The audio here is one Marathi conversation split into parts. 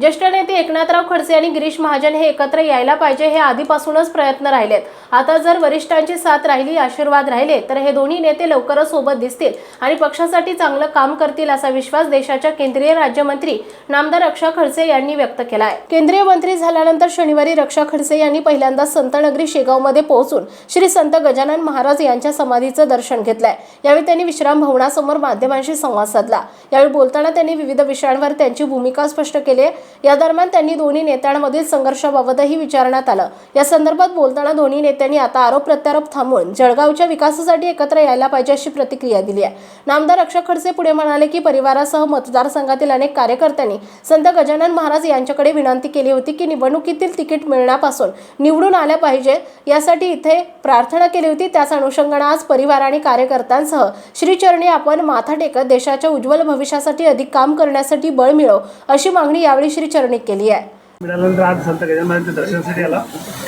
ज्येष्ठ नेते एकनाथराव खडसे आणि गिरीश महाजन हे एकत्र यायला पाहिजे हे आधीपासूनच प्रयत्न राहिलेत. आता जर वरिष्ठांची साथ राहिली आशीर्वाद राहिले तर हे दोन्ही नेते लवकरच सोबत दिसतील आणि पक्षासाठी चांगलं काम करतील असा विश्वास देशाच्या केंद्रीय राज्यमंत्री नामदार रक्षा खडसे यांनी व्यक्त केला आहे केंद्रीय मंत्री झाल्यानंतर शनिवारी रक्षा खडसे यांनी पहिल्यांदा संतनगरी शेगावमध्ये पोहोचून श्री संत गजानन महाराज यांच्या समाधीचं दर्शन घेतलंय. यावेळी त्यांनी विश्राम भवनासमोर माध्यमांशी संवाद साधला. यावेळी बोलताना त्यांनी विविध विषयांवर त्यांची भूमिका स्पष्ट केली आहे. या दरम्यान त्यांनी दोन्ही नेत्यांमधील संघर्षाबाबतही विचारण्यात आलं. या संदर्भात बोलताना दोन्ही नेत्यांनी आता आरोप प्रत्यारोप थांबवून जळगावच्या विकासासाठी एकत्र यायला पाहिजे अशी प्रतिक्रिया दिली आहे. नामदार अक्षय खडसे पुढे म्हणाले की परिवारासह मतदारसंघातील अनेक कार्यकर्त्यांनी संत गजानन महाराज यांच्याकडे विनंती केली होती की निवडणुकीतील तिकीट मिळण्यापासून निवडून आल्या पाहिजे यासाठी इथे प्रार्थना केली होती. त्याच अनुषंगाने आज परिवार आणि कार्यकर्त्यांसह श्रीचरणी आपण माथा टेकत देशाच्या उज्ज्वल भविष्यासाठी अधिक काम करण्यासाठी बळ मिळव अशी मागणी यावेळी श्रीचरणी केली आहे. मिळाल्यानंतर आज संत गजानन महाराजांच्या दर्शनासाठी आला.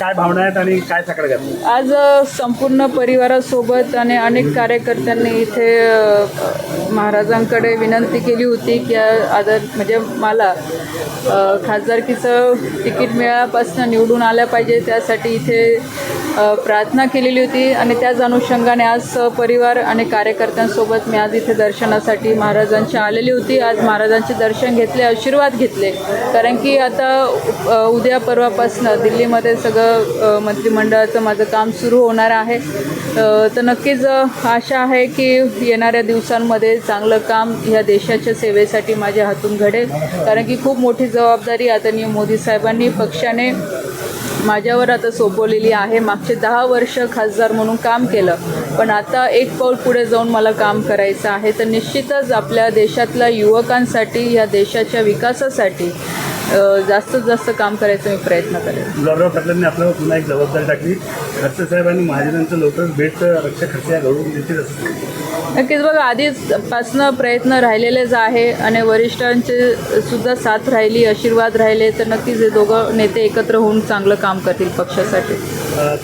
काय भावना आहेत आणि काय सकाळ घातलं आज अ, संपूर्ण परिवारासोबत आणि अनेक कार्यकर्त्यांनी इथे अ, महाराजांकडे विनंती केली होती की आ- आदर म्हणजे मला अ, खासदारकीचं तिकीट मिळाल्यापासून निवडून आल्या पाहिजे त्यासाठी इथे प्रार्थना केलेली होती आणि त्याच अनुषंगाने आज परिवार आणि कार्यकर्त्यांसोबत मी आज इथे दर्शनासाठी महाराजांची आलेली होती. आज महाराजांचे दर्शन घेतले आशीर्वाद घेतले. कारण की आता उद्या परवापासनं दिल्लीमध्ये सगळं मंत्रिमंडळाचं माझं काम सुरू होणार आहे. तर नक्कीच आशा आहे की येणाऱ्या दिवसांमध्ये चांगलं काम ह्या देशाच्या सेवेसाठी माझ्या हातून घडेल. कारण की खूप मोठी जबाबदारी आदरणीय मोदी साहेबांनी पक्षाने माझ्यावर आता सोपवलेली आहे. मागचे दहा वर्ष खासदार म्हणून काम केलं. पण आता एक पाऊल पुढे जाऊन मला काम करायचं आहे. तर निश्चितच आपल्या देशातल्या युवकांसाठी या देशाच्या विकासासाठी जास्तीत जास्त काम करायचा मी प्रयत्न करेन. गुलाबराव पाटलांनी आपल्यावर पुन्हा एक जबाबदारी टाकली. खडसे साहेब आणि महाजनांचं लवकरच भेट रक्षा खर्चे या घडवून देतील असं नक्कीच बघा आधीचपासनं प्रयत्न राहिलेलेच आहे आणि वरिष्ठांचे सुद्धा साथ राहिली आशीर्वाद राहिले तर नक्कीच हे दोघं नेते एकत्र होऊन चांगलं काम करतील पक्षासाठी.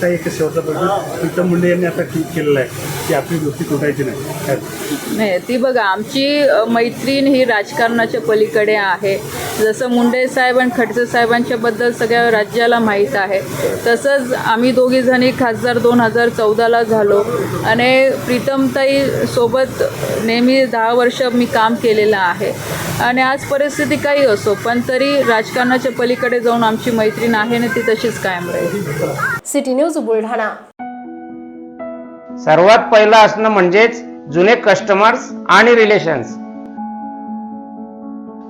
काही एक शेवटचा प्रश्न. प्रीतम मुंडे यांनी आता केलेलं आहे की आपली दोस्ती तुटायची नाही ती बघा आमची मैत्रीण ही राजकारणाच्या पलीकडे आहे. जसं मुंडे साहेब आणि खडसे साहेबांच्याबद्दल सगळ्या राज्याला माहीत आहे. तसंच आम्ही दोघी जणी खासदार दोन हजार चौदाला झालो. आणि प्रीतमताई सोबत नेहमी दहा वर्ष मी काम केलेलं आहे. आणि आज परिस्थिती काही असो पण तरी राजकारणाच्या पलीकडे जाऊन आमची मैत्रीण आहे आणि ती तशीच कायम राहील. City news Buldhana. सर्वात पहिलं असणं म्हणजेच जुने कस्टमर्स आणि रिलेशन्स